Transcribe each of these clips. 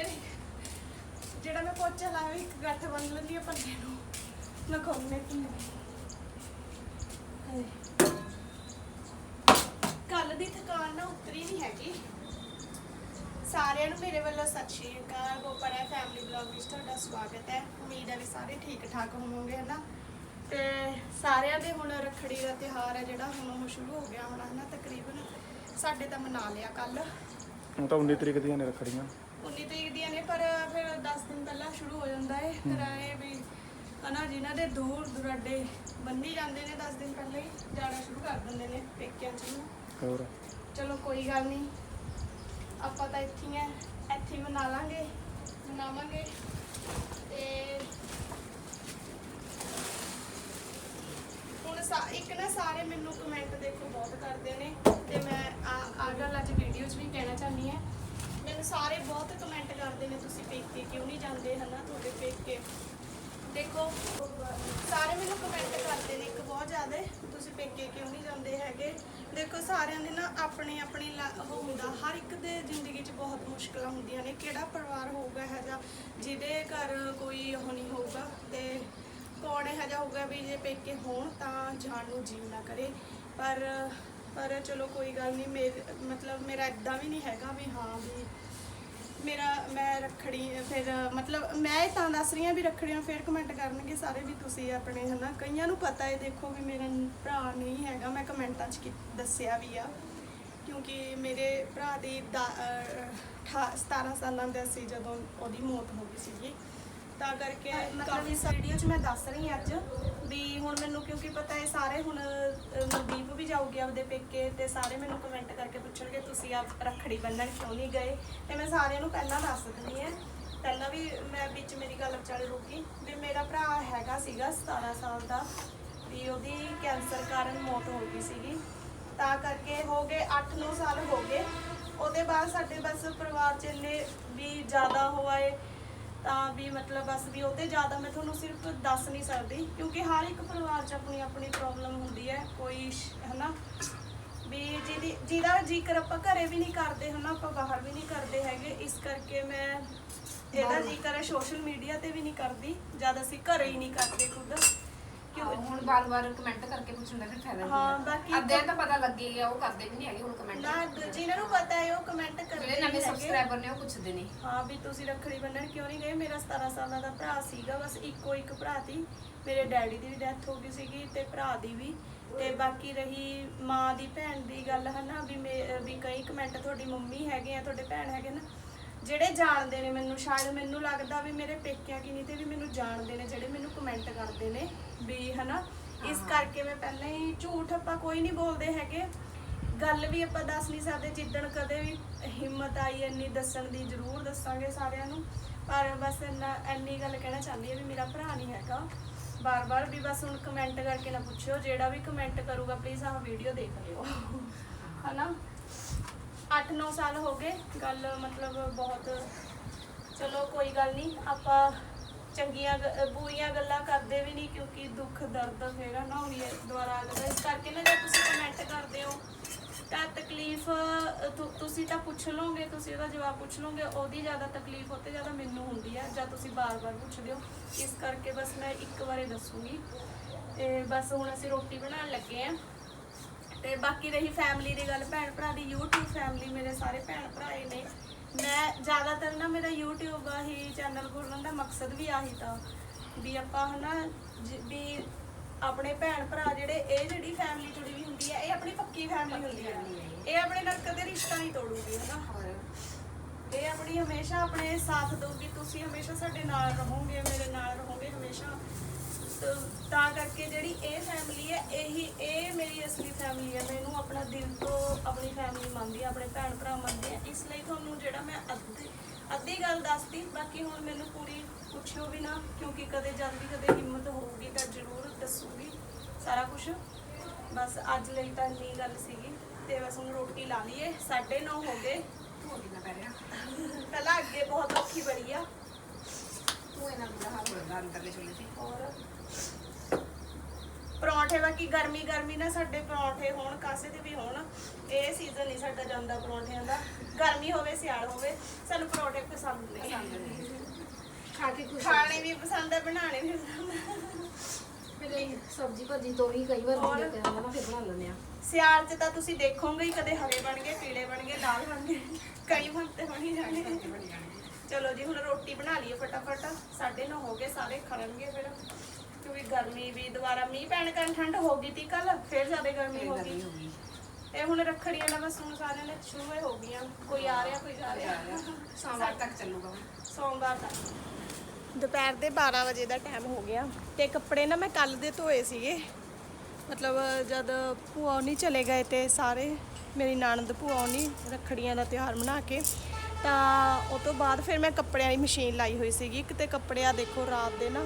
ਮੇਰੇ ਜਿਹੜਾ ਮੈਂ ਪੋਚਾ ਲਾਇਆ ਇੱਕ ਗੱਠ ਬੰਨ ਲੈਂਦੀ ਆ ਪੱਲੇ ਨੂੰ। ਮੈਂ ਕੋਨੇ ਕਿ ਕੱਲ ਦੀ ਥਕਾਨ ਨਾ ਉਤਰੀ ਨਹੀਂ ਹੈਗੀ। ਸਾਰਿਆਂ ਨੂੰ ਮੇਰੇ ਵੱਲੋਂ ਸਤਿ ਸ਼੍ਰੀ ਅਕਾਲ ਗੋਪੜਾ ਫੈਮਿਲੀ ਬਲੌਗ ਵਿੱਚ ਤੁਹਾਡਾ ਸਵਾਗਤ ਹੈ। ਉਮੀਦ ਹੈ ਵੀ ਸਾਰੇ ਠੀਕ ਠਾਕ ਹੋਵੋਗੇ ਹਨਾ ਤੇ ਸਾਰਿਆਂ ਦੇ ਹੁਣ ਰੱਖੜੀ ਦਾ ਤਿਉਹਾਰ ਹੈ ਜਿਹੜਾ, ਹੁਣ ਉਹ ਸ਼ੁਰੂ ਹੋ ਗਿਆ ਹੋਣਾ ਹਨਾ ਤਕਰੀਬਨ ਸਾਡੇ ਤਾਂ ਮਨਾ ਲਿਆ ਕੱਲ ਹੁਣ ਤਾਂ 19 ਤਰੀਕ ਦੀਆਂ ਨੇ ਰੱਖੜੀਆਂ। 19 ਤਰੀਕ ਦੀਆਂ ਨੇ ਪਰ ਫਿਰ 10 ਦਿਨ ਪਹਿਲਾਂ ਸ਼ੁਰੂ ਹੋ ਜਾਂਦਾ ਹੈ। ਫਿਰ ਆਏ ਵੀ ਹਨਾ ਜਿਨ੍ਹਾਂ ਦੇ ਦੂਰ ਦੁਰਾਡੇ ਬੰਨੀ ਜਾਂਦੇ ਨੇ 10 ਦਿਨ ਪਹਿਲਾਂ ਹੀ ਜਾਣਾ ਸ਼ੁਰੂ ਕਰ ਦਿੰਦੇ ਨੇ ਪੇਕਿਆਂ ਚ ਨੂੰ ਹੋਰ? ਚਲੋ ਕੋਈ ਗੱਲ ਨਹੀਂ ਆਪਾਂ ਤਾਂ ਇੱਥੇ ਹੀ ਆ ਇੱਥੇ ਹੀ ਮਨਾ ਲਾਂਗੇ ਮਨਾਵਾਂਗੇ। ਤੇ ਹੁਣ ਸਾ- ਇੱਕ ਨਾ ਸਾਰੇ ਮੈਨੂੰ ਕਮੈਂਟ ਦੇਖੋ ਬਹੁਤ ਕਰਦੇ ਨੇ ਤੇ ਮੈਂ ਆ ਆ ਗੱਲ ਅੱਜ ਵੀਡੀਓ 'ਚ ਵੀ ਕਹਿਣਾ ਚਾਹੁੰਦੀ ਹਾਂ। ਮੈਨੂੰ ਸਾਰੇ ਬਹੁਤ ਕਮੈਂਟ ਕਰਦੇ ਨੇ ਤੁਸੀਂ ਪੇਕੇ ਕਿਉਂ ਨਹੀਂ ਜਾਂਦੇ ਹਨਾ ਤੁਹਾਡੇ ਪੇਕੇ ਦੇਖੋ, ਸਾਰੇ ਮੈਨੂੰ ਕਮੈਂਟ ਕਰਦੇ ਨੇ, ਇੱਕ ਬਹੁਤ ਜ਼ਿਆਦਾ ਤੁਸੀਂ ਪੇਕੇ ਕਿਉਂ ਨਹੀਂ ਜਾਂਦੇ ਹੈਗੇ? ਦੇਖੋ, ਸਾਰਿਆਂ ਦੇ ਨਾ ਆਪਣੇ ਆਪਣੇ ਲਾ- ਉਹ ਹੁੰਦਾ, ਹਰ ਇੱਕ ਦੇ ਜ਼ਿੰਦਗੀ 'ਚ ਬਹੁਤ ਮੁਸ਼ਕਲਾਂ ਹੁੰਦੀਆਂ ਨੇ, ਕਿਹੜਾ ਪਰਿਵਾਰ ਹੋਊਗਾ ਹੈ ਜਿਹਾ, ਜਿਹਦੇ ਘਰ ਕੋਈ ਉਹ ਨਹੀਂ ਹੋਊਗਾ ਤੇ ਕੌਣ ਇਹੋ ਜਿਹਾ ਹੋਊਗਾ ਵੀ ਜੇ ਪੇਕੇ ਹੋਣ ਤਾਂ ਜਾਣ ਨੂੰ ਜੀਵ ਨਾ ਕਰੇ। ਪਰ ਪਰ ਚਲੋ ਕੋਈ ਗੱਲ ਨਹੀਂ ਮੇਰੇ ਮਤਲਬ ਮੇਰਾ ਇਦਾਂ ਵੀ ਨਹੀਂ ਹੈਗਾ ਵੀ ਹਾਂ ਵੀ ਮੇਰਾ ਮੈਂ ਰੱਖੜੀ ਫਿਰ ਮਤਲਬ ਮੈਂ ਇਹ ਤਾਂ ਦੱਸ ਰਹੀ ਹਾਂ ਵੀ ਰੱਖੜੀਆਂ ਫਿਰ ਕਮੈਂਟ ਕਰਨਗੇ ਸਾਰੇ ਵੀ ਤੁਸੀਂ ਆਪਣੇ ਹਨਾ? ਕਈਆਂ ਨੂੰ ਪਤਾ ਹੈ ਦੇਖੋ ਵੀ ਮੇਰਾ ਭਰਾ ਨਹੀਂ ਹੈਗਾ। ਮੈਂ ਕਮੈਂਟਾਂ 'ਚ ਦੱਸਿਆ ਵੀ ਆ। ਕਿਉਂਕਿ ਮੇਰੇ ਭਰਾ ਦੀ ਦਾ- ਅਹ, ਅਠਾ- 17 ਸਾਲਾਂ ਦਾ ਸੀ ਜਦੋਂ ਉਹਦੀ ਮੌਤ ਹੋ ਗਈ ਸੀਗੀ। ਤਾਂ ਕਰਕੇ ਮਤਲਬ ਇਸ ਵੀਡੀਓ 'ਚ ਮੈਂ ਦੱਸ ਰਹੀ ਹਾਂ ਅੱਜ ਵੀ ਹੁਣ ਮੈਨੂੰ ਕਿਉਂਕਿ ਪਤਾ ਹੈ ਸਾਰੇ ਹੁਣ ਅਹ, ਮਨਦੀਪ ਵੀ ਜਾਊਗੀ ਆਪਦੇ ਪੇਕੇ ਤੇ ਸਾਰੇ ਮੈਨੂੰ ਕਮੈਂਟ ਕਰਕੇ ਪੁੱਛਣਗੇ ਤੁਸੀਂ ਆ ਰੱਖੜੀ ਬੰਨਣ ਕਿਉਂ ਨਹੀਂ ਗਏ? ਤੇ ਮੈਂ ਸਾਰਿਆਂ ਨੂੰ ਪਹਿਲਾਂ ਦੱਸ ਦਿੰਦੀ ਹਾਂ। ਪਹਿਲਾਂ ਵੀ ਮੈਂ ਵਿੱਚ ਮੇਰੀ ਗੱਲ ਚੱਲ ਰੁਕੀ ਵੀ ਮੇਰਾ ਭਰਾ ਹੈਗਾ ਸੀਗਾ 17 ਸਾਲ ਦਾ ਵੀ ਉਹਦੀ ਕੈਂਸਰ ਕਾਰਨ ਮੌਤ ਹੋ ਗਈ ਸੀਗੀ। ਤਾਂ ਕਰਕੇ ਹੋ ਗਏ 8-9 ਸਾਲ ਹੋ ਗਏ। ਉਹਦੇ ਬਾਅਦ ਸਾਡੇ ਬਸ ਪਰਿਵਾਰ ਚ ਇੰਨੇ ਵੀ ਜ਼ਿਆਦਾ ਹੋਏ ਤਾਂ ਵੀ ਮਤਲਬ ਬਸ ਵੀ ਉਹ ਤੇ ਜ਼ਿਆਦਾ ਮੈਂ ਤੁਹਾਨੂੰ ਸਿਰਫ ਦੱਸ ਨਹੀਂ ਸਕਦੀ ਕਿਉਂਕਿ ਹਰ ਇੱਕ ਪਰਿਵਾਰ 'ਚ ਆਪਣੀ ਆਪਣੀ ਪ੍ਰੋਬਲਮ ਹੁੰਦੀ ਹੈ ਕੋਈ ਹਨਾ? ਵੀ ਜਿਹਦੀ ਜਿਹਦਾ ਜ਼ਿਕਰ ਆਪਾਂ ਘਰੇ ਵੀ ਨਹੀਂ ਕਰਦੇ ਹਨਾ? ਆਪਾਂ ਬਾਹਰ ਵੀ ਨਹੀਂ ਕਰਦੇ ਹੈਗੇ ਇਸ ਕਰਕੇ ਮੈਂ ਇਹਦਾ ਜ਼ਿਕਰ ਸੋਸ਼ਲ ਮੀਡੀਆ ਤੇ ਵੀ ਨਹੀਂ ਕਰਦੀ ਜਦ ਅਸੀਂ ਘਰੇ ਹੀ ਨਹੀਂ ਕਰਦੇ ਖੁਦ। ਕਿਉਂ ਹੁਣ ਬਾਰ-ਬਾਰ ਕਮੈਂਟ ਕਰਕੇ ਪੁੱਛਣ ਦਾ ਫਿਰ ਫਾਇਦਾ ਹਾਂ, ਨਹੀਂ ਬਾਕੀ- ਅੱਧੇ ਤਾਂ ਪਤਾ ਲੱਗੇ ਗਿਆ ਉਹ ਕਰਦੇ ਵੀ ਨਹੀਂ ਹੈਗੇ ਹੁਣ ਕਮੈਂਟ ਨਾ ਜਿਹਨਾਂ ਨੂੰ ਪਤਾ ਹੈ ਉਹ ਕਮੈਂਟ ਕਰਦੇ ਜਿਹੜੇ ਨਵੇਂ ਨਹੀਂ ਹੈਗੇ। ਸਬਸਕ੍ਰਾਈਬਰ ਨੇ ਉਹ ਪੁੱਛਦੇ ਨੇ ਹਾਂ ਵੀ ਤੁਸੀਂ ਰੱਖੜੀ ਬੰਨਣ ਕਿਉਂ ਨਹੀਂ ਗਏ? ਮੇਰਾ 17 ਸਾਲਾਂ ਦਾ ਭਰਾ ਸੀਗਾ ਬਸ ਇੱਕੋ ਇੱਕ ਭਰਾ ਸੀ। ਮੇਰੇ ਡੈਡੀ ਦੀ ਵੀ ਡੈਥ ਹੋ ਗਈ ਸੀਗੀ ਤੇ ਭਰਾ ਦੀ ਵੀ। ਤੇ ਬਾਕੀ ਰਹੀ ਮਾਂ ਦੀ ਭੈਣ ਦੀ ਗੱਲ ਹਨਾ ਵੀ ਮੇ- ਵੀ ਕਈ ਕਮੈਂਟ ਤੁਹਾਡੀ ਮੰਮੀ ਹੈਗੇ ਆ ਤੁਹਾਡੇ ਭੈਣ ਹੈਗੇ ਨਾ। ਜਿਹੜੇ ਜਾਣਦੇ ਨੇ ਮੈਨੂੰ ਸ਼ਾਇਦ ਮੈਨੂੰ ਲੱਗਦਾ ਵੀ ਮੇਰੇ ਪੇਕਿਆਂ ਕੀ ਨਹੀਂ ਤੇ ਵੀ ਮੈਨੂੰ ਜਾਣਦੇ ਨੇ ਜਿਹੜੇ ਮੈਨੂੰ ਕਮੈਂਟ ਕਰਦੇ ਨੇ ਵੀ ਹਨਾ। ਇਸ ਕਰਕੇ ਮੈਂ ਪਹਿਲਾਂ ਹੀ ਝੂਠ ਆਪਾਂ ਕੋਈ ਨਹੀਂ ਬੋਲਦੇ ਹੈਗੇ। ਗੱਲ ਵੀ ਆਪਾਂ ਦੱਸ ਨਹੀਂ ਸਕਦੇ ਜਿੱਦਣ ਕਦੇ ਵੀ ਹਿੰਮਤ ਆਈ ਇੰਨੀ ਦੱਸਣ ਦੀ ਜ਼ਰੂਰ ਦੱਸਾਂਗੇ ਸਾਰਿਆਂ ਨੂੰ। ਪਰ ਬਸ ਇੰਨਾ ਇੰਨੀ ਗੱਲ ਕਹਿਣਾ ਚਾਹੁੰਦੀ ਹਾਂ ਵੀ ਮੇਰਾ ਭਰਾ ਨਹੀਂ ਹੈਗਾ। ਬਾਰ-ਬਾਰ ਵੀ ਬਸ ਹੁਣ ਕਮੈਂਟ ਕਰਕੇ ਨਾ ਪੁੱਛਿਓ ਜਿਹੜਾ ਵੀ ਕਮੈਂਟ ਕਰੂਗਾ ਪਲੀਜ਼ ਆਹ ਵੀਡੀਓ ਦੇਖ ਲਿਓ। ਹਨਾ? 8-9 ਸਾਲ ਹੋ ਗਏ, ਗੱਲ ਮਤਲਬ ਬਹੁਤ, ਚਲੋ ਕੋਈ ਗੱਲ ਨਹੀਂ, ਆਪਾਂ ਚੰਗੀਆਂ ਗ- ਬੁਰੀਆਂ ਗੱਲਾਂ ਕਰਦੇ ਵੀ ਨਹੀਂ ਕਿਉਂਕਿ ਦੁੱਖ, ਦਰਦ ਫੇਰ ਨਾ ਹੋਣੀ ਹੈ ਦੁਬਾਰਾ ਆ ਜਾਂਦਾ ਇਸ ਕਰਕੇ ਨਾ ਜੇ ਤੁਸੀਂ ਕਮੈਂਟ ਕਰਦੇ ਹੋ, ਤਾਂ ਤਕਲੀਫ ਤੁ- ਤੁਸੀਂ ਤਾਂ ਪੁੱਛ ਲਓਗੇ, ਤੁਸੀਂ ਉਹਦਾ ਜਵਾਬ ਪੁੱਛ ਲਓਗੇ, ਉਹਦੀ ਜ਼ਿਆਦਾ ਤਕਲੀਫ ਉੱਤੇ ਜ਼ਿਆਦਾ ਮੈਨੂੰ ਹੁੰਦੀ ਆ, ਜਾਂ ਤੁਸੀਂ ਬਾਰ-ਬਾਰ ਪੁੱਛਦੇ ਹੋ। ਇਸ ਕਰਕੇ ਬਸ ਮੈਂ ਇੱਕ ਵਾਰੇ ਦੱਸੂਗੀ। ਤੇ ਬਸ ਹੁਣ ਅਸੀਂ ਰੋਟੀ ਬਣਾਉਣ ਲੱਗੇ ਆਂ ਤੇ ਬਾਕੀ ਰਹੀ ਫੈਮਿਲੀ ਦੀ ਗੱਲ, ਭੈਣ ਭਰਾ ਦੀ YouTube ਫੈਮਿਲੀ ਮੇਰੇ ਸਾਰੇ ਭੈਣ ਭਰਾਏ ਨੇ। ਮੈਂ ਜ਼ਿਆਦਾਤਰ ਨਾ ਮੇਰਾ YouTube ਹੀ ਚੈਨਲ ਖੋਲਣ ਦਾ ਮਕਸਦ ਵੀ ਆਹੀ ਤਾਂ, ਵੀ ਆਪਾਂ ਹਨਾ, ਜ- ਵੀ ਆਪਣੇ ਭੈਣ ਭਰਾ ਜਿਹੜੇ, ਇਹ ਜਿਹੜੀ ਫੈਮਿਲੀ ਜੁੜੀ ਵੀ ਹੁੰਦੀ ਹੈ, ਇਹ ਆਪਣੀ ਪੱਕੀ ਫੈਮਿਲੀ ਹੁੰਦੀ ਹੈ। ਇਹ ਆਪਣੇ ਨਾਲ ਕਦੇ ਰਿਸ਼ਤਾ ਨਹੀਂ ਤੋੜੂਗੀ, ਹਨਾ? ਇਹ ਆਪਣੀ ਹਮੇਸ਼ਾ ਆਪਣੇ ਸਾਥ ਦਊਗੀ, ਤੁਸੀਂ ਹਮੇਸ਼ਾ ਸਾਡੇ ਨਾਲ ਰਹੋਗੇ, ਮੇਰੇ ਨਾਲ ਰਹੋਗੇ, ਹਮੇਸ਼ਾ ਤਾਂ ਤਾਂ ਕਰਕੇ ਜਿਹੜੀ ਇਹ ਫੈਮਿਲੀ ਹੈ ਇਹੀ ਇਹ ਮੇਰੀ ਅਸਲੀ ਫੈਮਿਲੀ ਹੈ। ਮੈਨੂੰ ਆਪਣਾ ਦਿਲ ਤੋਂ ਆਪਣੀ ਫੈਮਿਲੀ ਮੰਨਦੀ ਹਾਂ ਆਪਣੇ ਭੈਣ ਭਰਾ ਮੰਨਦੇ ਆ ਇਸ ਲਈ ਤੁਹਾਨੂੰ ਜਿਹੜਾ ਮੈਂ ਅੱਧੀ ਅੱਧੀ ਗੱਲ ਦੱਸਤੀ ਬਾਕੀ ਹੁਣ ਮੈਨੂੰ ਪੂਰੀ ਪੁੱਛਿਓ ਵੀ ਨਾ ਕਿਉਂਕਿ ਕਦੇ ਜਦ ਵੀ ਕਦੇ ਹਿੰਮਤ ਹੋਊਗੀ ਤਾਂ ਜ਼ਰੂਰ ਦੱਸੂਗੀ ਸਾਰਾ ਕੁਝ ਬਸ ਅੱਜ ਲਈ ਤਾਂ ਇੰਨੀ ਗੱਲ ਸੀਗੀ ਤੇ ਬਸ ਹੁਣ ਰੋਟੀ ਲਾ ਲਈਏ। 9:30 ਹੋ ਗਏ। ਹੋਰ ਪਹਿਲਾਂ ਅੱਗੇ ਬਹੁਤ ਔਖੀ ਬੜੀ ਆ। ਤੂੰ ਇਹਨਾਂ ਦਾ ਹਾਲ ਹੋਣਾ ਅੰਦਰਲੇ ਚੁੱਲ੍ਹੇ ਤੇ ਔਰ ਪਰੌਂਠੇ ਬਾਕੀ ਗਰਮੀ ਗਰਮੀ ਨਾ ਸਾਡੇ ਪਰੌਂਠੇ ਹੋਣ ਕਾਸੇ ਤੇ ਵੀ ਹੋਣ ਇਹ ਸੀਜ਼ਨ ਨਹੀਂ ਸਾਡਾ ਜਾਂਦਾ ਪਰੌਂਠਿਆਂ ਦਾ। ਗਰਮੀ ਹੋਵੇ ਸਿਆਲ ਹੋਵੇ ਸਾਨੂੰ ਪਰੌਂਠੇ ਪਸੰਦ ਨੇ ਖਾ ਕੇ ਖੁਸ਼ ਖਾਣੇ ਵੀ ਪਸੰਦ ਹੈ ਬਣਾਉਣੇ ਵੀ ਪਸੰਦ ਹੈ ਫਿਰ ਇਹ ਸਬਜ਼ੀ ਭਾਜੀ ਤੋਂ ਹੀ ਕਈ ਵਾਰ? ਦਿਲ ਕਰਦਾ ਨਾ ਫਿਰ ਬਣਾ ਲੈਂਦੇ ਆ। ਸਿਆਲ 'ਚ ਤਾਂ ਤੁਸੀਂ ਦੇਖੋਗੇ ਹੀ ਕਦੇ ਹਰੇ ਬਣ ਗਏ ਪੀਲੇ ਬਣ ਗਏ ਲਾਲ ਬਣ ਗਏ ਕਈ ਬੰਤੇ ਬਣੀ ਜਾਣੇ। ਚਲੋ ਜੀ ਹੁਣ ਰੋਟੀ ਬਣਾ ਲਈਏ ਫਟਾਫਟ। 9:30 ਹੋ ਗਏ ਸਾਰੇ ਖੜਨਗੇ ਫਿਰ। ਕਿਉਂਕਿ ਗਰਮੀ ਵੀ ਦੁਬਾਰਾ ਮੀਂਹ ਪੈਣ ਕਾਰਨ ਠੰਡ ਹੋ ਗਈ ਤੀ ਕੱਲ ਫਿਰ ਜ਼ਿਆਦਾ ਗਰਮੀ ਹੋ ਗਈ। ਇਹ ਹੁਣ ਰੱਖੜੀਆਂ ਦਾ ਬਸ ਹੁਣ ਸਾਰਿਆਂ ਨੇ ਸ਼ੁਰੂ ਹੀ ਹੋ ਗਈਆਂ। ਕੋਈ ਆ ਰਿਹਾ ਕੋਈ ਜਾ ਰਿਹਾ। ਸੋਮਵਾਰ ਤੱਕ ਚੱਲੂਗਾ ਸੋਮਵਾਰ ਤੱਕ। ਦੁਪਹਿਰ ਦੇ 12 ਵਜੇ ਦਾ ਟਾਈਮ ਹੋ ਗਿਆ ਤੇ ਕੱਪੜੇ ਨਾ ਮੈਂ ਕੱਲ ਦੇ ਧੋਏ ਸੀਗੇ। ਮਤਲਬ ਜਦ ਭੂਆ ਨਹੀਂ ਚਲੇ ਗਏ ਤੇ ਸਾਰੇ ਮੇਰੀ ਨਣਦ ਭੂਆ ਨਹੀਂ ਰੱਖੜੀਆਂ ਦਾ ਤਿਉਹਾਰ ਮਨਾ ਕੇ ਤਾਂ ਉਹ ਤੋਂ ਬਾਅਦ ਫਿਰ ਮੈਂ ਕੱਪੜਿਆਂ ਦੀ ਮਸ਼ੀਨ ਲਾਈ ਹੋਈ ਸੀਗੀ। ਇੱਕ ਤੇ ਕੱਪੜੇ ਆ ਦੇਖੋ ਰਾਤ ਦੇ ਨਾ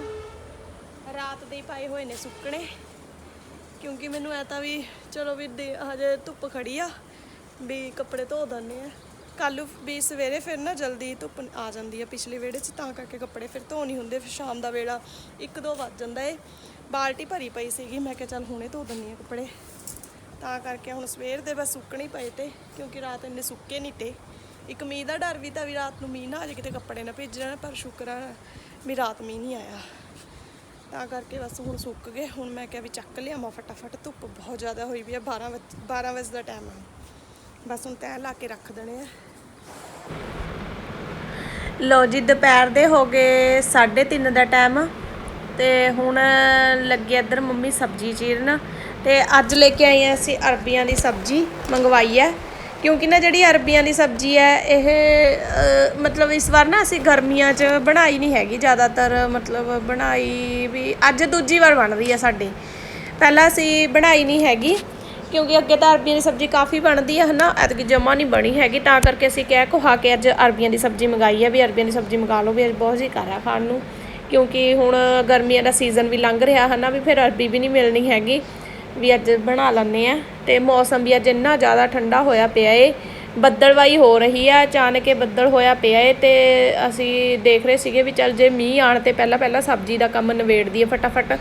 ਰਾਤ ਦੇ ਹੀ ਪਾਏ ਹੋਏ ਨੇ ਸੁੱਕਣੇ। ਕਿਉਂਕਿ ਮੈਨੂੰ ਐ ਤਾਂ ਵੀ ਚਲੋ ਵੀ ਦੇ- ਹਜੇ ਧੁੱਪ ਖੜੀ ਆ, ਵੀ ਕੱਪੜੇ ਧੋ ਦਿੰਦੇ ਆ। ਕੱਲ ਵੀ ਸਵੇਰੇ ਫਿਰ ਨਾ ਜਲਦੀ ਧੁੱਪ ਆ ਜਾਂਦੀ ਆ ਪਿਛਲੇ ਵੇੜੇ 'ਚ, ਤਾਂ ਕਰਕੇ ਕੱਪੜੇ ਫਿਰ ਧੋ ਨਹੀਂ ਹੁੰਦੇ। ਫਿਰ ਸ਼ਾਮ ਦਾ ਵੇਲਾ 1-2 ਵੱਜ ਜਾਂਦਾ ਏ। ਬਾਲਟੀ ਭਰੀ ਪਈ ਸੀਗੀ, ਮੈਂ ਕਿਹਾ ਚੱਲ ਹੁਣੇ ਧੋ ਦਿੰਨੀ ਆ ਕੱਪੜੇ। ਤਾਂ ਕਰਕੇ ਹੁਣ ਸਵੇਰ ਦੇ ਬਸ ਸੁੱਕਣੇ ਪਏ ਤੇ, ਕਿਉਂਕਿ ਰਾਤ ਇੰਨੇ ਸੁੱਕੇ ਨਹੀਂ ਤੇ। ਇੱਕ ਮੀਂਹ ਦਾ ਡਰ ਵੀ ਤਾਂ ਵੀ ਰਾਤ ਨੂੰ ਮੀਂਹ ਨਾ ਆ ਜਾਏ, ਕਿਤੇ ਕੱਪੜੇ ਨਾ ਭਿੱਜ ਜਾਣ ਪਰ ਸ਼ੁਕਰ ਆ ਵੀ ਰਾਤ ਮੀਂਹ ਨਹੀਂ ਆਇਆ। ਤਾਂ ਕਰਕੇ ਬਸ ਹੁਣ ਸੁੱਕ ਗਏ। ਹੁਣ ਮੈਂ ਕਿਹਾ ਵੀ ਚੱਕ ਲਿਆਵਾਂ ਫਟਾਫਟ ਧੁੱਪ ਬਹੁਤ ਜ਼ਿਆਦਾ ਹੋਈ ਵੀ ਆ 12 ਵਜੇ 12 ਵਜੇ ਦਾ ਟਾਈਮ ਆ। ਬਸ ਹੁਣ ਤੈਅ ਲਾ ਕੇ ਰੱਖ ਦੇਣੇ ਆ। ਲੋ ਜੀ, ਦੁਪਹਿਰ ਦੇ ਹੋ ਗਏ 3:30 ਦਾ ਟਾਈਮ ਤੇ ਹੁਣ ਲੱਗੇ ਇੱਧਰ ਮੰਮੀ ਸਬਜ਼ੀ ਚੀਰਨ ਤੇ ਅੱਜ ਲੈ ਕੇ ਆਏ ਆ ਅਸੀਂ ਅਰਬੀਆਂ ਦੀ ਸਬਜ਼ੀ ਮੰਗਵਾਈ ਹੈ। ਕਿਉਂਕਿ ਨਾ ਜਿਹੜੀ ਅਰਬੀਆਂ ਦੀ ਸਬਜ਼ੀ ਹੈ, ਇਹ ਮਤਲਬ ਇਸ ਵਾਰ ਨਾ ਅਸੀਂ ਗਰਮੀਆਂ 'ਚ ਬਣਾਈ ਨਹੀਂ ਹੈਗੀ ਜ਼ਿਆਦਾਤਰ, ਮਤਲਬ ਬਣਾਈ ਵੀ ਅੱਜ ਦੂਜੀ ਵਾਰ ਬਣ ਰਹੀ ਹੈ ਸਾਡੇ। ਪਹਿਲਾਂ ਅਸੀਂ ਬਣਾਈ ਨਹੀਂ ਹੈਗੀ, ਕਿਉਂਕਿ ਅੱਗੇ ਤਾਂ ਅਰਬੀਆਂ ਦੀ ਸਬਜ਼ੀ ਕਾਫੀ ਬਣਦੀ ਹੈ, ਹਨਾ? ਐਤਕੀ ਜਮਾ ਨਹੀਂ ਬਣੀ ਹੈਗੀ, ਤਾਂ ਕਰਕੇ ਅਸੀਂ ਕਹਿ ਕੁਹਾ ਕੇ ਅੱਜ ਅਰਬੀਆਂ ਦੀ ਸਬਜ਼ੀ ਮੰਗਾਈ ਹੈ ਵੀ ਅਰਬੀਆਂ ਦੀ ਸਬਜ਼ੀ ਮੰਗਾ ਲਓ, ਵੀ ਅੱਜ ਬਹੁਤ ਜੀ ਕਰ ਖਾਣ ਨੂੰ। ਕਿਉਂਕਿ ਹੁਣ ਗਰਮੀਆਂ ਦਾ ਸੀਜ਼ਨ ਵੀ ਲੰਘ ਰਿਹਾ, ਹਨਾ? ਵੀ ਫਿਰ ਅਰਬੀ ਵੀ ਨਹੀਂ ਮਿਲਣੀ ਹੈਗੀ। ਵੀ ਅੱਜ ਬਣਾ ਲੈਂਦੇ ਆ। ਤੇ ਮੌਸਮ ਵੀ ਅੱਜ ਇੰਨਾ ਜ਼ਿਆਦਾ ਠੰਡਾ ਹੋਇਆ ਪਿਆ ਏ। ਬੱਦਲਵਾਈ ਹੋ ਰਹੀ ਆ, ਅਚਾਨਕ ਇਹ ਬੱਦਲ ਹੋਇਆ ਪਿਆ ਏ ਤੇ ਅਸੀਂ ਦੇਖ ਰਹੇ ਸੀਗੇ ਵੀ ਚੱਲ ਜੇ ਮੀਂਹ ਆਣ ਤੇ ਪਹਿਲਾਂ ਪਹਿਲਾਂ ਸਬਜ਼ੀ ਦਾ ਕੰਮ ਨਿਬੇੜ ਦਈਏ ਫਟਾਫਟ।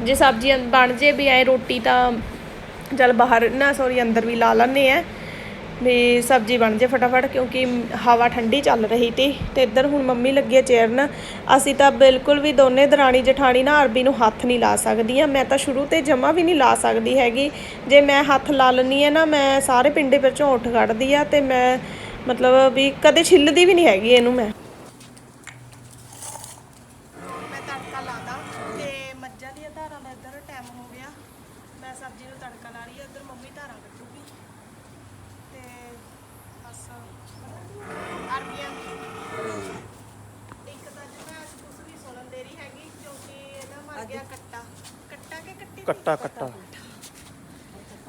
ਜੇ ਸਬਜ਼ੀ ਅੰ- ਬਣ ਜੇ ਵੀ ਐ ਰੋਟੀ ਤਾਂ ਚੱਲ ਬਾਹਰ ਨਾ ਸੌਰੀ ਅੰਦਰ ਵੀ ਲਾ ਲੈਂਦੇ ਆ। ਵੀ ਸਬਜ਼ੀ ਬਣ ਜੇ ਫਟਾਫਟ ਕਿਉਂਕਿ ਹਵਾ ਠੰਡੀ ਚੱਲ ਰਹੀ ਤੀ ਤੇ ਇੱਧਰ ਹੁਣ ਮੰਮੀ ਲੱਗੀ ਆ ਚੇਰਨ। ਅਸੀਂ ਤਾਂ ਬਿਲਕੁਲ ਵੀ ਦੋਨੇ ਦਰਾਣੀ ਜਠਾਣੀ ਨਾ ਅਰਬੀ ਨੂੰ ਹੱਥ ਨਹੀਂ ਲਾ ਸਕਦੀ ਸਕਦੀਆਂ ਮੈਂ ਤਾਂ ਸ਼ੁਰੂ ਤੇ ਜਮਾ ਵੀ ਨਹੀਂ ਲਾ ਸਕਦੀ ਹੈਗੀ। ਜੇ ਮੈਂ ਹੱਥ ਲਾ ਲੈਂਦੀ ਆ ਨਾ, ਮੈਂ ਸਾਰੇ ਪਿੰਡੇ ਵਿੱਚੋਂ ਉੱਠ ਕੱਢਦੀ ਆ ਤੇ ਮੈਂ ਮਤਲਬ ਵੀ ਕਦੇ ਛਿੱਲਦੀ ਵੀ ਨਹੀਂ ਹੈਗੀ ਇਹਨੂੰ ਮੈਂ ਤੜਕਾ ਲਾਦਾ ਤੇ ਮੱਝਾਂ ਦੀਆਂ ਧਾਰਾਂ ਦਾ ਇੱਧਰ ਟਾਈਮ ਹੋ ਗਿਆ ਮੈਂ ਸਬਜ਼ੀ ਨੂੰ ਤੜਕਾ ਲਾ ਰਹੀ ਆ ਇੱਧਰ ਮੰਮੀ ਧਾਰਾਂ ਕੱਢੂਗੀ ਤੇ ਬਸ ਅਰਬੀਆਂ ਇੱਕ ਤਾਂ ਅੱਜ ਮੈਂ ਕੁਝ ਵੀ ਸੁਣਨ ਦੇ ਰਹੀ ਹੈਗੀ ਕਿਉਂਕਿ ਇਹਦਾ ਮਰ ਗਿਆ ਕੱਟਾ ਕੱਟਾ ਕਿ ਕੱਟੀ ਸੀ? ਕੱਟਾ ਕੱਟਾ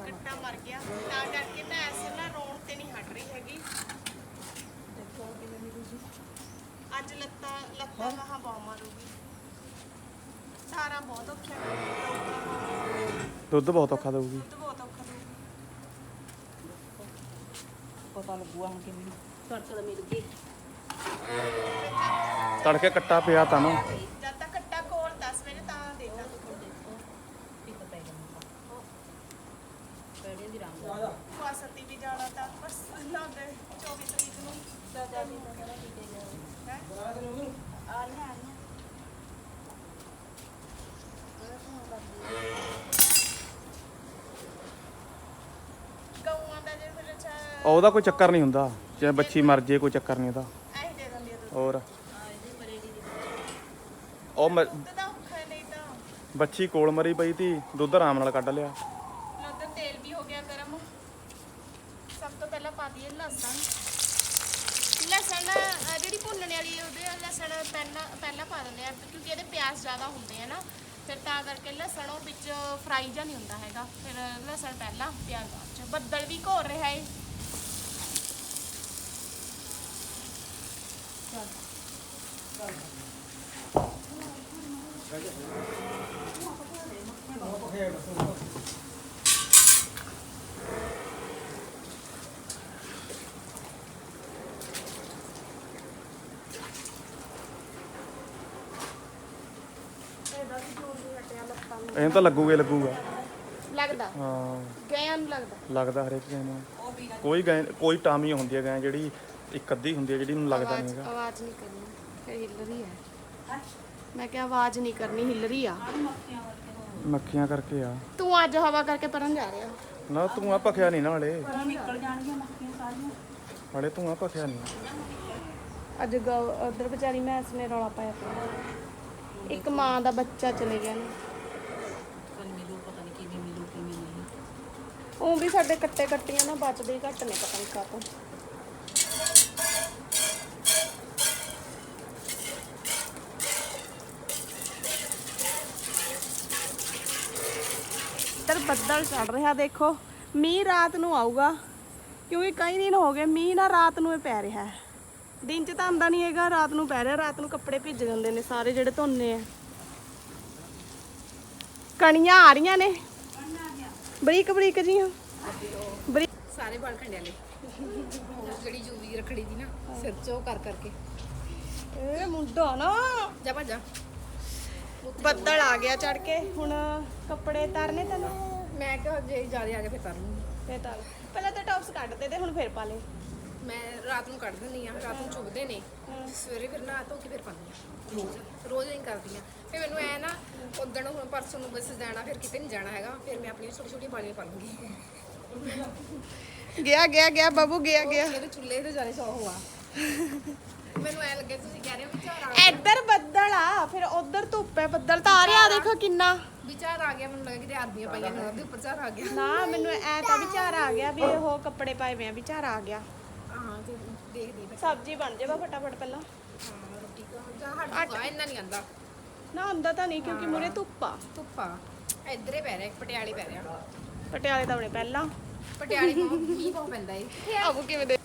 ਕੱਟਾ ਮਰ ਗਿਆ ਤਾਂ ਕਰਕੇ ਮੈਂ ਐਸੇ ਨਾ ਰੋਣ ਤੇ ਨਹੀਂ ਹਟ ਰਹੀ ਹੈਗੀ ਅੱਜ ਲੱਤਾਂ ਲੱਤਾਂ ਮਹਾ ਬਹੁਤ ਮਾਰੂਗੀ। ਸਾਰਾ ਬਹੁਤ ਔਖਾ ਹੈ। ਦੁੱਧ ਬਹੁਤ ਔਖਾ ਦਊਗੀ। ਦੁੱਧ ਬਹੁਤ ਔਖਾ ਦਊਗੀ। ਤੜਕੇ ਕੱਟਾ ਪਿਆ ਤਾਂ ਨਾ ਜਦ ਤੱਕ ਕੱਟਾ ਕੋਲ 10 ਵਜੇ ਤਾਂ ਦੇਣਾ ਭੂਆ ਸਤੀ ਵੀ ਜਾਣਾ ਤਾਂ ਬਸ ਨਾ ਦੇ 24 ਤਰੀਕ ਨੂੰ ਹੈਂ? ਆ ਲਿਆ, ਆ ਲਿਆ। ਗਊਆਂ ਦਾ ਜੇ ਫਿਰ ਅੱਛਾ ਉਹਦਾ ਕੋਈ ਚੱਕਰ ਨਹੀਂ ਹੁੰਦਾ। ਜੇ ਬੱਚੀ ਮਰ ਜੇ ਕੋਈ ਚੱਕਰ ਨਹੀਂ ਉਹਦਾ। ਐਂ ਦੇ ਦਿੰਦੀ ਆ ਦੁੱਧ ਹੋਰ? ਉਹ ਮ- ਦੁੱਧ ਤਾਂ ਔਖਾ ਨਹੀਂ ਤਾਂ ਬੱਚੀ ਕੋਲ ਮਰੀ ਪਈ ਤੀ ਦੁੱਧ ਆਰਾਮ ਨਾਲ ਕੱਢ ਲਿਆ। ਉਧਰ ਤੇਲ ਵੀ ਹੋ ਗਿਆ ਗਰਮ। ਸਭ ਤੋਂ ਪਹਿਲਾਂ ਪਾ ਦਈਏ ਲਸਣ। ਲਸਣ ਅਹ, ਜਿਹੜੀ ਭੁੰਨਣ ਵਾਲੀ ਉਹਦੇ ਲਸਣ ਪਹਿਲਾਂ ਪਹਿਲਾਂ ਪਾ ਦਿੰਦੇ ਆ ਕਿਉਂਕਿ ਇਹਦੇ ਪਿਆਜ਼ ਜ਼ਿਆਦਾ ਹੁੰਦੇ ਆ ਨਾ। ਫਿਰ ਤਾਂ ਕਰਕੇ ਲਸਣ ਉਹ ਵਿੱਚ ਫਰਾਈ ਜਾਂ ਨਹੀਂ ਹੁੰਦਾ ਹੈਗਾ। ਫਿਰ ਲਸਣ ਪਹਿਲਾਂ ਪਿਆਜ਼ ਬਾਅਦ ਚ। ਬੱਦਲ ਵੀ ਘੋਰ ਰਿਹਾ ਏ ਇਹਦਾ ਵੀ ਜੋਰ ਨਹੀਂ ਹਟਿਆ ਲੱਤਾਂ ਨੂੰ ਇਹਨੂੰ ਤਾਂ ਲੱਗੂਗਾ ਹੀ ਲੱਗੂਗਾ। ਲੱਗਦਾ। ਹਾਂ। ਨੂੰ ਲੱਗਦਾ। ਲੱਗਦਾ ਹਰੇਕ ਗਾਂ ਨੂੰ। ਕੋਈ ਗਾਂ ਕੋਈ ਟਾਮੀ ਹੁੰਦੀ ਹੈ ਗਾਂ ਜਿਹੜੀ ਇੱਕ ਅੱਧੀ ਹੁੰਦੀ ਹੈ ਜਿਹੜੀ ਨੂੰ ਲੱਗਦਾ ਨਹੀਂ ਹੈਗਾ ਆਵਾਜ਼ ਨਹੀਂ ਕਰਨੀ ਫਿਰ ਹਿੱਲ ਰਹੀ ਹੈ। ਮੈਂ ਕਿਹਾ ਆਵਾਜ਼ ਨਹੀਂ ਕਰਨੀ ਹਿੱਲ ਰਹੀ ਆ। ਮੱਖੀਆਂ ਕਰਕੇ ਆ। ਤੂੰ ਅੱਜ ਹਵਾ ਕਰਕੇ ਪਰਨ ਜਾ ਰਿਹਾ। ਨਾ ਤੂੰ ਆ ਭਖਿਆ ਨਹੀਂ ਨਾ ਹਲੇ। ਨਿਕਲ ਜਾਣਗੀਆਂ ਮੱਖੀਆਂ ਸਾਰੀਆਂ। ਹਲੇ ਤੂੰ ਆ ਭਖਿਆ ਨਹੀਂ ਅੱਜ ਉਧਰ ਵਿਚਾਰੀ ਮੈਸ ਨੇ ਰੌਲਾ ਪਾਇਆ ਪਿਆ। ਇੱਕ ਮਾਂ ਦਾ ਬੱਚਾ ਚਲੇ ਗਿਆ ਨੇ। ਉਹ ਵੀ ਸਾਡੇ ਕੱਟੇ ਕੱਟੀਆਂ ਨਾ ਬਚਦੇ ਹੀ ਘੱਟ ਨੇ ਪਤਾ ਨਹੀਂ ਕਾਹਤੋਂ। ਬੱਦਲ ਚੜ ਰਿਹਾ ਦੇਖੋ। ਮੀਂਹ ਰਾਤ ਨੂੰ ਆਊਗਾ ਕਿਉਂਕਿ ਕਈ ਦਿਨ ਹੋ ਗਏ ਮੀਂਹ ਨਾ ਰਾਤ ਨੂੰ ਹੀ ਪੈ ਰਿਹਾ ਹੈ। ਦਿਨ ਚ ਤਾਂ ਆਂਦਾ ਨਹੀਂ ਹੈਗਾ ਰਾਤ ਨੂੰ ਪੈ ਰਿਹਾ ਰਾਤ ਨੂੰ ਕੱਪੜੇ ਭਿੱਜ ਜਾਂਦੇ ਨੇ ਸਾਰੇ ਜਿਹੜੇ ਧੋਨੇ ਆ। ਕਣੀਆਂ ਆ ਰਹੀਆਂ ਨੇ। ਬਰੀਕ ਬਰੀਕ ਜੀਆਂ ਬਰੀਕ ਸਾਰੇ ਵਾਲ ਖੰਡੇ ਵਾਲੇ ਉਹ ਜਿਹੜੀ ਜੂਵੀ ਰਖੜੀ ਦੀ ਨਾ ਸਿਰ 'ਚ ਉਹ ਕਰ ਕਰਕੇ। ਇਹ ਮੁੰਡਾ ਨਾ। ਜਾ ਭੱਜਾ ਬੱਦਲ ਆ ਗਿਆ ਚੜ ਕੇ ਹੁਣ ਕੱਪੜੇ ਤਰਨੇ ਤੈਨੂੰ। ਮੈਂ ਕਿਹਾ ਜੇ ਜ਼ਿਆਦਾ ਆ ਗਿਆ ਫਿਰ ਕਰ ਲੂੰਗੀ। ਫੇਰ ਤਰ ਪਹਿਲਾਂ ਤਾਂ ਟੌਪਸ ਕੱਢ ਦੇ ਤੇ ਹੁਣ ਫੇਰ ਪਾ ਲੈ ਮੈਂ ਰਾਤ ਨੂੰ ਕੱਢ ਦਿੰਦੀ ਆ ਰਾਤ ਨੂੰ ਚੁਗਦੇ ਨੇ। ਸਵੇਰੇ ਫਿਰ ਨਹਾ ਧੋ ਕੇ ਫਿਰ ਪਾਉਂਦੀ ਆ। ਰੋਜ਼ ਰੋਜ਼ ਹੀ ਕਰਦੀ ਆ। ਫਿਰ ਮੈਨੂੰ ਐ ਨਾ ਉਦਣ ਹੁਣ ਪਰਸੋਂ ਨੂੰ ਬੱਸ ਜਾਣਾ ਫਿਰ ਕਿਤੇ ਨਹੀਂ ਜਾਣਾ ਹੈਗਾ। ਫਿਰ ਮੈਂ ਆਪਣੀ ਛੋਟੀ ਛੋਟੀ ਬਾਲੀਆਂ ਪਾ ਲੂੰਗੀ। ਗਿਆ ਗਿਆ ਗਿਆ ਬਾਬੂ ਗਿਆ ਗਿਆ। ਇਹਦੇ ਚੁੱਲ੍ਹੇ ਤੇ ਜਾਣੇ ਸੌ ਆ ਮੈਨੂੰ ਐ ਲੱਗੇ ਤੁਸੀਂ ਕਹਿ ਰਹੇ ਹੋ ਵਿਚਾਰ ਆ। ਇੱਧਰ ਬੱਦਲ ਆ ਫਿਰ ਉਧਰ ਧੁੱਪ ਹੈ। ਬੱਦਲ ਤਾਂ ਆ ਰਿਹਾ ਦੇਖੋ ਕਿੰਨਾ। ਵਿਚਾਰ ਆ ਗਿਆ ਮੈਨੂੰ ਲੱਗਾ ਕਿ ਆਦਮੀਆਂ ਪਾਈਆਂ ਨੇ ਉਹਦੇ ਉੱਪਰ ਚਾਰ ਆ ਗਿਆ। ਨਾ ਮੈਨੂੰ ਐ ਤਾਂ ਵਿਚਾਰ ਆ ਗਿਆ ਵੀ ਉਹ ਕੱਪੜੇ ਪਾਏ ਵੇ ਆ ਵਿਚਾਰ ਆ ਗਿਆ। ਹਾਂ ਤੇ ਦੇਖਦੀ ਮੈਂ ਸਬਜ਼ੀ ਬਣ ਜਾਵੇ ਫਟਾਫਟ ਪਹਿਲਾਂ। ਹਾਂ ਰੋਟੀ ਕਾ ਜਾਂ ਹਟ ਇੰਨਾ ਨਹੀਂ ਆਂਦਾ ਨਾ ਆਉਂਦਾ ਤਾਂ ਨਹੀਂ ਕਿਉਂਕਿ ਮੂਰੇ ਧੁੱਪ ਆ। ਧੁੱਪਾ ਇੱਧਰੇ ਪੈ ਰਿਹਾ ਇੱਕ ਪਟਿਆਲੇ ਪੈ ਰਿਹਾ। ਪਟਿਆਲੇ ਤਾਂ ਉਹਨੇ ਪਹਿਲਾਂ। ਪਟਿਆਲੇ ਨੂੰ ਮੀਂਹ ਬਹੁਤ ਪੈਂਦਾ ਏ। ਆਬੂ ਕਿਵੇਂ ਦੇ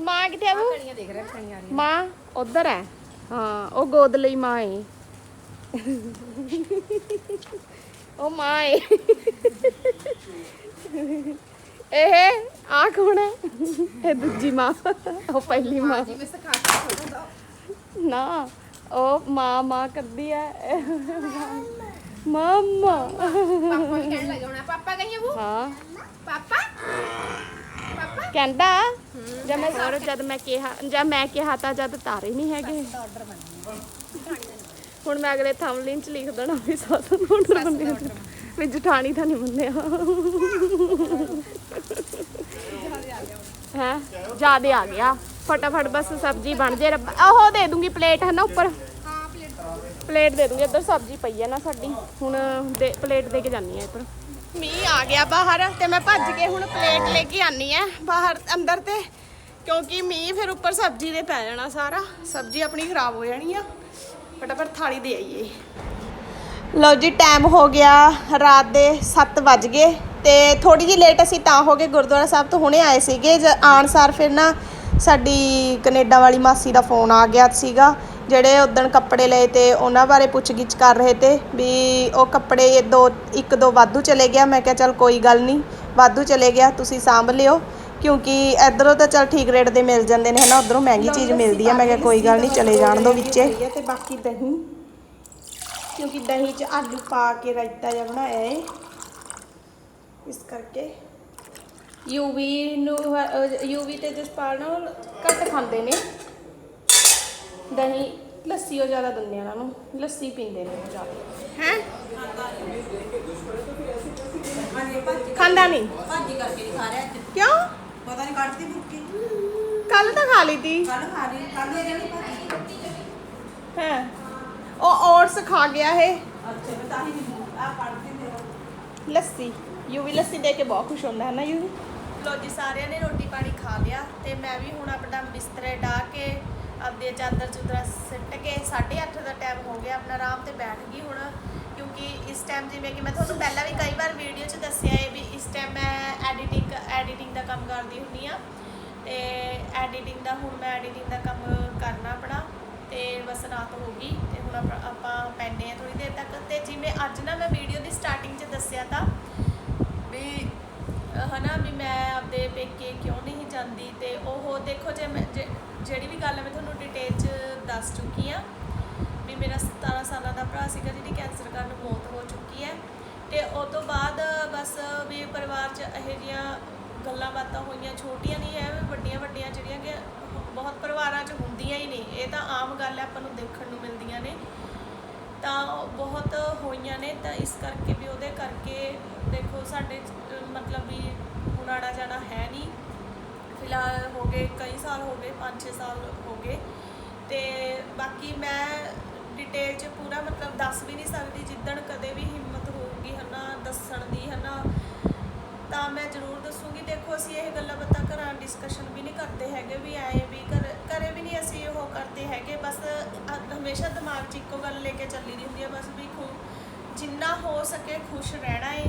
ਮਾਂ ਕਿੱਥੇ ਆਬੂ ਕਣੀਆਂ ਦੇਖ ਰਿਹਾ ਕਣੀਆਂ ਆ ਰਹੀਆਂ ਮਾਂ ਉਧਰ ਹੈ ਹਾਂ ਉਹ ਗੋਦ ਲਈ ਮਾਂ ਏ। ਉਹ ਮਾਂ ਏ ਇਹ ਆ ਕੌਣ ਹੈ? ਇਹ ਦੂਜੀ ਮਾਂ। ਉਹ ਪਹਿਲੀ ਮਾਂ। ਜੀ ਮੈਂ ਸਿਖਾ ਕੇ ਖੋਲਦਾ ਨਾ ਉਹ ਮਾਂ ਮਾਂ ਕਰਦੀ ਹੈ। ਮਾਮਾ। ਪਾਪਾ ਕਹਿਣ ਲੱਗਾ ਹੋਣਾ ਪਾਪਾ ਕਹੀਏ ਉਹ ਹਾਂ। ਪਾਪਾ? ਪਾਪਾ? ਕਹਿੰਦਾ ਜਦ ਮੈਂ ਜਦ ਮੈਂ ਕਿਹਾ ਜਦ ਮੈਂ ਕਿਹਾ ਤਾਂ ਜਦ ਤਾਰੇ ਨਹੀਂ ਹੈਗੇ। ਹੁਣ ਮੈਂ ਅਗਲੇ ਥੰਬਲਿਨ ਚ ਲਿਖ ਦੇਣਾ ਵੀ ਸੱਤ ਨੂੰ ਆਰਡਰ ਮੰਨਿਆ ਵੀ ਜਠਾਣੀ ਤਾਂ ਨਹੀਂ ਮੰਨਿਆ। ਹੈ? ਜਿਆਦੇ ਆ ਗਿਆ। ਫਟਾਫਟ ਬਸ ਸਬਜ਼ੀ ਬਣ ਜੇ ਰੱਬ ਆਹੋ ਦੇ ਦੂੰਗੀ ਪਲੇਟ ਹੈ ਨਾ ਉੱਪਰ। ਹਾਂ ਪਲੇਟ ਪਲੇਟ ਦੇ ਦੂੰਗੀ ਇੱਧਰ ਸਬਜ਼ੀ ਪਈ ਹੈ ਨਾ ਸਾਡੀ। ਹੁਣ ਦੇ ਪਲੇਟ ਦੇ ਕੇ ਜਾਨੀ ਆ ਇੱਧਰ। ਮੀਂਹ ਆ ਗਿਆ ਬਾਹਰ ਤੇ ਮੈਂ ਭੱਜ ਕੇ ਹੁਣ ਪਲੇਟ ਲੈ ਕੇ ਆਨੀ ਆ। ਬਾਹਰ ਅੰਦਰ ਤੇ ਕਿਉਂਕਿ ਮੀਂਹ ਫਿਰ ਉੱਪਰ ਸਬਜ਼ੀ ਦੇ ਪੈ ਜਾਣਾ ਸਾਰਾ। ਸਬਜ਼ੀ ਆਪਣੀ ਖਰਾਬ ਹੋ ਜਾਣੀ ਆ। ਫਟਾਫਟ ਥਾਲੀ ਦੇ ਆਈਏ। ਲਓ ਜੀ ਟਾਈਮ ਹੋ ਗਿਆ ਰਾਤ ਦੇ 7 ਵੱਜ ਗਏ ਤੇ ਥੋੜੀ ਜਿਹੀ ਲੇਟ ਅਸੀਂ ਤਾਂ ਹੋ ਗਏ। ਗੁਰਦੁਆਰਾ ਸਾਹਿਬ ਤੋਂ ਹੁਣੇ ਆਏ ਸੀਗੇ। ਜ ਆਉਣ ਸਾਰ ਫਿਰ ਨਾ ਸਾਡੀ ਕੈਨੇਡਾ ਵਾਲੀ ਮਾਸੀ ਦਾ ਫੋਨ ਆ ਗਿਆ ਸੀਗਾ, ਜਿਹੜੇ ਉਦਣ ਕੱਪੜੇ ਲਏ ਤੇ ਉਹਨਾਂ ਬਾਰੇ ਪੁੱਛਗਿੱਛ ਕਰ ਰਹੇ ਤੇ ਵੀ ਉਹ ਕੱਪੜੇ ਦੋ, ਇੱਕ ਦੋ ਵਾਧੂ ਚਲੇ ਗਿਆ। ਮੈਂ ਕਿਹਾ ਚਲ ਕੋਈ ਗੱਲ ਨਹੀਂ, ਵਾਧੂ ਚਲੇ ਗਿਆ, ਤੁਸੀਂ ਸਾਂਭ ਲਿਓ। ਕਿਉਂਕਿ ਇਧਰੋਂ ਤਾਂ ਚਲ ਠੀਕ ਰੇਟ ਦੇ ਮਿਲ ਜਾਂਦੇ ਨੇ ਹਨਾ? ਉਧਰੋਂ ਮਹਿੰਗੀ ਚੀਜ਼ ਮਿਲਦੀ ਆ। ਮੈਂ ਕਿਹਾ ਕੋਈ ਗੱਲ ਨਹੀਂ ਚਲੇ ਜਾਣ ਦੋ ਵਿੱਚੇ। ਤੇ ਬਾਕੀ ਦਹੀਂ ਕਿਉਂਕਿ ਦਹੀਂ 'ਚ ਆਲੂ ਪਾ ਕੇ ਰਾਇਤਾ ਜਿਹਾ ਬਣਾਇਆ ਏ। ਇਸ ਕਰਕੇ। ਯੂਵੀ ਨੂੰ ਯੂਵੀ ਤੇ ਜਸਪਾਲ ਨਾਲ ਘੱਟ ਖਾਂਦੇ ਨੇ। ਦਹੀਂ ਲੱਸੀ ਉਹ ਜ਼ਿਆਦਾ ਦਿੰਦੇ ਆ ਉਹਨਾਂ ਨੂੰ। ਲੱਸੀ ਪੀਂਦੇ ਨੇ ਉਹ ਜ਼ਿਆਦਾ। ਹੈ? ਖਾਂਦਾ ਨਹੀਂ? ਭਾਜੀ ਕਰਕੇ ਨਹੀਂ ਖਾ ਰਿਹਾ ਕਿਉਂ? ਪਤਾ ਨਹੀਂ ਕੱਢਦੀ ਬੁੱਕੀ ਕੱਲ ਤਾਂ ਖਾ ਲਈ ਤੀ। ਕੱਲ ਖਾ ਲਈ ਕੱਲ ਦੇ ਜਿਹੜੀ ਭਾਜੀ ਹੈ। ਉਹ ਓਟਸ ਖਾ ਗਿਆ ਇਹ। ਅੱਛਾ ਮੈਂ ਤਾਂ ਹੀ ਨਹੀਂ ਆ ਕੱਢਦੀ ਦੇ ਲੱਸੀ। ਯੂਵੀ ਲੱਸੀ ਦੇ ਕੇ ਬਹੁਤ ਖੁਸ਼ ਹੁੰਦਾ ਹੈ ਨਾ ਯੂਵੀ ਲੋ ਜੀ ਸਾਰਿਆਂ ਨੇ ਰੋਟੀ ਪਾਣੀ ਖਾ ਲਿਆ ਤੇ ਮੈਂ ਵੀ ਹੁਣ ਆਪਣਾ ਬਿਸਤਰੇ ਢਾ ਕੇ ਆਪਦੇ ਚਾਦਰ ਚੁਦਰਾ ਸਿੱਟ ਕੇ 8:30 ਦਾ ਟਾਈਮ ਹੋ ਗਿਆ ਆਪਣਾ ਆਰਾਮ ਤੇ ਬੈਠ ਗਈ ਹੁਣ। ਕਿਉਂਕਿ ਇਸ ਟਾਈਮ ਜਿਵੇਂ ਕਿ ਮੈਂ ਤੁਹਾਨੂੰ ਪਹਿਲਾਂ ਵੀ ਕਈ ਵਾਰ ਵੀਡੀਓ 'ਚ ਦੱਸਿਆ ਹੈ ਵੀ ਇਸ ਟਾਈਮ ਮੈਂ ਐਡੀਟਿੰਗ ਐਡੀਟਿੰਗ ਦਾ ਕੰਮ ਕਰਦੀ ਹੁੰਦੀ ਆ ਤੇ ਐਡੀਟਿੰਗ ਦਾ ਹੁਣ ਮੈਂ ਐਡੀਟਿੰਗ ਦਾ ਕੰਮ ਕਰਨਾ ਆਪਣਾ ਤੇ ਬਸ ਰਾਤ ਹੋ ਗਈ ਤੇ ਹੁਣ ਆਪਾਂ- ਆਪਾਂ ਪੈਨੇ ਆ ਥੋੜੀ ਦੇਰ ਤੱਕ। ਤੇ ਜਿਵੇਂ ਅੱਜ ਨਾ ਮੈਂ ਵੀਡੀਓ ਦੀ ਸਟਾਰਟਿੰਗ 'ਚ ਦੱਸਿਆ ਤਾਂ ਵੀ ਅਹ ਹਨਾ ਵੀ ਮੈਂ ਆਪਦੇ ਪੇਕੇ ਕਿਉਂ ਨਹੀਂ ਜਾਂਦੀ ਤੇ ਉਹ ਦੇਖੋ ਜੇ ਮੈਂ ਜੇ- ਜਿਹੜੀ ਵੀ ਗੱਲ ਮੈਂ ਤੁਹਾਨੂੰ ਡਿਟੇਲ 'ਚ ਦੱਸ ਚੁੱਕੀ ਆ ਵੀ ਮੇਰਾ 17 ਸਾਲਾਂ ਦਾ ਭਰਾ ਸੀਗਾ ਜਿਹਦੀ ਕੈਂਸਰ ਕਾਰਨ ਮੌਤ ਹੋ ਚੁੱਕੀ ਹੈ। ਤੇ ਉਸ ਤੋਂ ਬਾਅਦ ਬਸ ਵੀ ਪਰਿਵਾਰ 'ਚ ਇਹੋ ਜਿਹੀਆਂ ਗੱਲਾਂ ਬਾਤਾਂ ਹੋਈਆਂ, ਛੋਟੀਆਂ ਨਹੀਂ ਹੈ ਵੀ ਵੱਡੀਆਂ ਵੱਡੀਆਂ ਜਿਹੜੀਆਂ ਕਿ ਬਹੁਤ ਪਰਿਵਾਰਾਂ 'ਚ ਹੁੰਦੀਆਂ ਹੀ ਨੇ ਇਹ ਤਾਂ ਆਮ ਗੱਲ ਹੈ, ਆਪਾਂ ਨੂੰ ਦੇਖਣ ਨੂੰ ਮਿਲਦੀਆਂ ਨੇ। ਤਾਂ ਬਹੁਤ ਹੋਈਆਂ ਨੇ, ਤਾਂ ਇਸ ਕਰਕੇ ਵੀ ਉਹਦੇ ਕਰਕੇ ਦੇਖੋ ਸਾਡੇ ਮਤਲਬ ਵੀ ਹੁਣ ਆੜਾ ਜਾਣਾ ਹੈ ਨਹੀਂ। ਫਿਲਹਾਲ ਹੋ ਗਏ ਕਈ ਸਾਲ ਹੋ ਗਏ 5-6 ਸਾਲ ਹੋ ਗਏ। ਤੇ ਬਾਕੀ ਮੈਂ ਡਿਟੇਲ ਚ ਪੂਰਾ ਮਤਲਬ ਦੱਸ ਵੀ ਨਹੀਂ ਸਕਦੀ, ਜਿੱਦਣ ਕਦੇ ਵੀ ਹਿੰਮਤ ਹੋਊਗੀ ਹਨਾ, ਦੱਸਣ ਦੀ ਹਨਾ। ਤਾਂ ਮੈਂ ਜ਼ਰੂਰ ਦੱਸੂਗੀ। ਦੇਖੋ, ਅਸੀਂ ਇਹ ਗੱਲਾਂ ਬਾਤਾਂ ਘਰਾਂ ਡਿਸਕਸ਼ਨ ਵੀ ਨਹੀਂ ਕਰਦੇ ਹੈਗੇ ਵੀ ਆਏ ਵੀ ਘਰ, ਘਰੇ ਵੀ ਨਹੀਂ ਅਸੀਂ ਉਹ ਕਰਦੇ ਹੈਗੇ। ਬਸ ਅ- ਹਮੇਸ਼ਾ ਦਿਮਾਗ 'ਚ ਇੱਕੋ ਗੱਲ ਲੈ ਕੇ ਚੱਲੀ ਦੀ ਹੁੰਦੀ ਹੈ ਬਸ ਵੀ ਖੁ, ਜਿੰਨਾ ਹੋ ਸਕੇ ਖੁਸ਼ ਰਹਿਣਾ ਏ।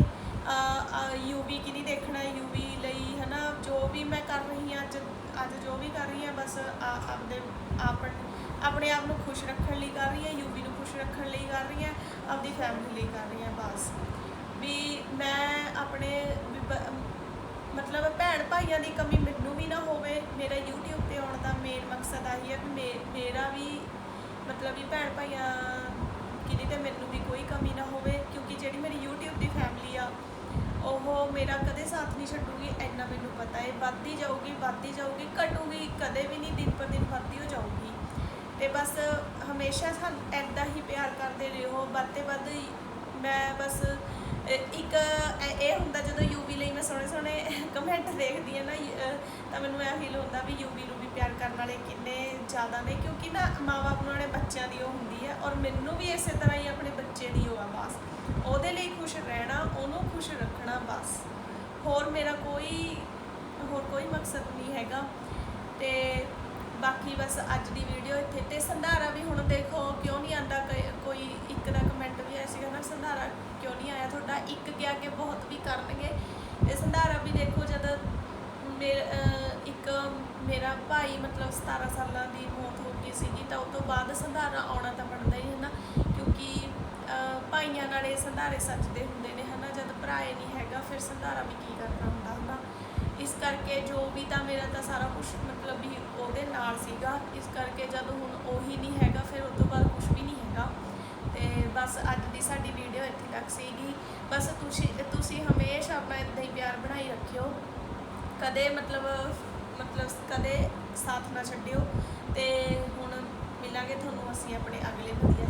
ਯੂਵੀ ਕੀ ਨਹੀਂ ਦੇਖਣਾ ਯੂਵੀ ਲਈ ਹਨਾ, ਜੋ ਵੀ ਮੈਂ ਕਰ ਰਹੀ ਹਾਂ ਅੱਜ ਅੱਜ ਜੋ ਵੀ ਕਰ ਰਹੀ ਹਾਂ ਬਸ ਆ- ਆਪਦੇ ਆਪਣ ਆਪਣੇ ਆਪ ਨੂੰ ਖੁਸ਼ ਰੱਖਣ ਲਈ ਕਰ ਰਹੀ ਹਾਂ ਯੂਵੀ ਨੂੰ ਖੁਸ਼ ਰੱਖਣ ਲਈ ਕਰ ਰਹੀ ਹਾਂ, ਆਪਦੀ ਫੈਮਿਲੀ ਲਈ ਕਰ ਰਹੀ ਹਾਂ, ਬਸ। ਵੀ ਮੈਂ ਆਪਣੇ ਮਤਲਬ ਭੈਣ ਭਾਈਆਂ ਦੀ ਕਮੀ ਮੈਨੂੰ ਵੀ ਨਾ ਹੋਵੇ, ਮੇਰਾ YouTube ਤੇ ਆਉਣ ਦਾ ਮੇਨ ਮਕਸਦ ਆਹੀ ਹੈ ਵੀ ਮੇ- ਮੇਰਾ ਵੀ ਮਤਲਬ ਵੀ ਭੈਣ ਭਾਈਆਂ ਕਿਤੇ ਤੇ ਮੈਨੂੰ ਵੀ ਕੋਈ ਕਮੀ ਨਾ ਹੋਵੇ, ਕਿਉਂਕਿ ਜਿਹੜੀ ਮੇਰੀ YouTube ਦੀ ਫੈਮਿਲੀ ਆ, ਉਹ ਮੇਰਾ ਕਦੇ ਸਾਥ ਨਹੀਂ ਛੱਡੂਗੀ, ਇੰਨਾ ਮੈਨੂੰ ਪਤਾ ਹੈ। ਵੱਧਦੀ ਜਾਊਗੀ ਵੱਧਦੀ ਜਾਊਗੀ, ਘਟੂਗੀ, ਕਦੇ ਵੀ ਨਹੀਂ, ਦਿਨ ਪਰ ਦਿਨ ਵੱਧਦੀ ਹੋ ਜਾਊਗੀ। ਤੇ ਬਸ ਹਮੇਸ਼ਾ ਸਾਨੂੰ ਐਦਾਂ ਹੀ ਪਿਆਰ ਕਰਦੇ ਰਹੋ। ਵੱਧ ਤੇ ਵੱਧ ਮੈਂ ਬਸ ਇੱਕ ਇਹ ਹੁੰਦਾ ਜਦੋਂ ਯੂਵੀ ਲਈ ਮੈਂ ਸੋਹਣੇ ਸੋਹਣੇ ਕਮੈਂਟ ਦੇਖਦੀ ਹਾਂ ਨਾ ਅਹ ਤਾਂ ਮੈਨੂੰ ਇਹ ਫੀਲ ਹੁੰਦਾ ਵੀ ਯੂਵੀ ਨੂੰ ਵੀ ਪਿਆਰ ਕਰਨ ਵਾਲੇ ਕਿੰਨੇ ਜ਼ਿਆਦਾ ਨੇ, ਕਿਉਂਕਿ ਨਾ ਮਾਂ-ਬਾਪ ਨੂੰ ਆਪਣੇ ਬੱਚਿਆਂ ਦੀ ਉਹ ਹੁੰਦੀ ਹੈ ਔਰ ਮੈਨੂੰ ਵੀ ਇਸੇ ਤਰ੍ਹਾਂ ਹੀ ਆਪਣੇ ਬੱਚੇ ਦੀ ਉਹ ਆ ਬਸ। ਉਹਦੇ ਲਈ ਖੁਸ਼ ਰਹਿਣਾ, ਉਹਨੂੰ ਖੁਸ਼ ਰੱਖਣਾ ਬਸ। ਹੋਰ ਮੇਰਾ ਕੋਈ, ਹੋਰ ਕੋਈ ਮਕਸਦ ਨਹੀਂ ਹੈਗਾ। ਤੇ ਬਾਕੀ ਬਸ ਅੱਜ ਦੀ ਵੀਡੀਓ ਇੱਥੇ ਤੇ ਸੰਧਾਰਾ ਵੀ ਹੁਣ ਦੇਖੋ ਕਿਉਂ ਨਹੀਂ ਆਂਦਾ, ਕੋਈ ਇੱਕ ਦਾ ਕਮੈਂਟ ਵੀ ਆਇਆ ਸੀਗਾ ਨਾ, ਸੰਧਾਰਾ ਕਿਉਂ ਨਹੀਂ ਆਇਆ? ਤੁਹਾਡਾ ਇੱਕ ਗਿਆ ਕਿ ਬਹੁਤ ਵੀ ਕਰਨਗੇ। ਤੇ ਸੰਧਾਰਾ ਵੀ ਦੇਖੋ ਜਦ ਮੇਰੇ ਇੱਕ ਮੇਰਾ ਭਾਈ ਮਤਲਬ 17 ਸਾਲਾਂ ਦੀ ਮੌਤ ਹੋ ਗਈ ਸੀਗੀ, ਤਾਂ ਉਸ ਤੋਂ ਬਾਅਦ ਸੰਧਾਰਾ ਆਉਣਾ ਤਾਂ ਬਣਦਾ ਹੀ ਹੈ ਨਾ, ਕਿਉਂਕਿ ਭਾਈਆਂ ਨਾਲ ਇਹ ਸੰਧਾਰੇ ਸੱਜਦੇ ਹੁੰਦੇ ਨੇ ਹਨਾ ਜਦ ਭਰਾ ਨਹੀਂ ਹੈਗਾ, ਫਿਰ ਸੰਧਾਰਾ ਵੀ ਕੀ ਕਰਨਾ? ਇਸ ਕਰਕੇ ਜੋ ਵੀ ਤਾਂ ਮੇਰਾ ਤਾਂ ਸਾਰਾ ਕੁਝ ਮਤਲਬ ਵੀ ਉਹਦੇ ਨਾਲ ਸੀਗਾ। ਇਸ ਕਰਕੇ ਜਦੋਂ ਹੁਣ ਉਹੀ ਨਹੀਂ ਹੈਗਾ, ਫਿਰ ਉਸ ਤੋਂ ਬਾਅਦ ਕੁਝ ਵੀ ਨਹੀਂ ਹੈਗਾ। ਤੇ ਬਸ ਅੱਜ ਦੀ ਸਾਡੀ ਵੀਡੀਓ ਇੱਥੇ ਤੱਕ ਸੀਗੀ। ਬਸ ਤੁਸੀਂ ਤੁਸੀਂ ਹਮੇਸ਼ਾ ਆਪਣਾ ਇਦਾਂ ਹੀ ਪਿਆਰ ਬਣਾਈ ਰੱਖਿਓ। ਕਦੇ ਮਤਲਬ ਮਤਲਬ ਕਦੇ ਸਾਥ ਨਾ ਛੱਡਿਓ। ਤੇ ਹੁਣ ਮਿਲਾਂਗੇ ਤੁਹਾਨੂੰ ਅਸੀਂ ਆਪਣੇ ਅਗਲੇ ਵਧੀਆ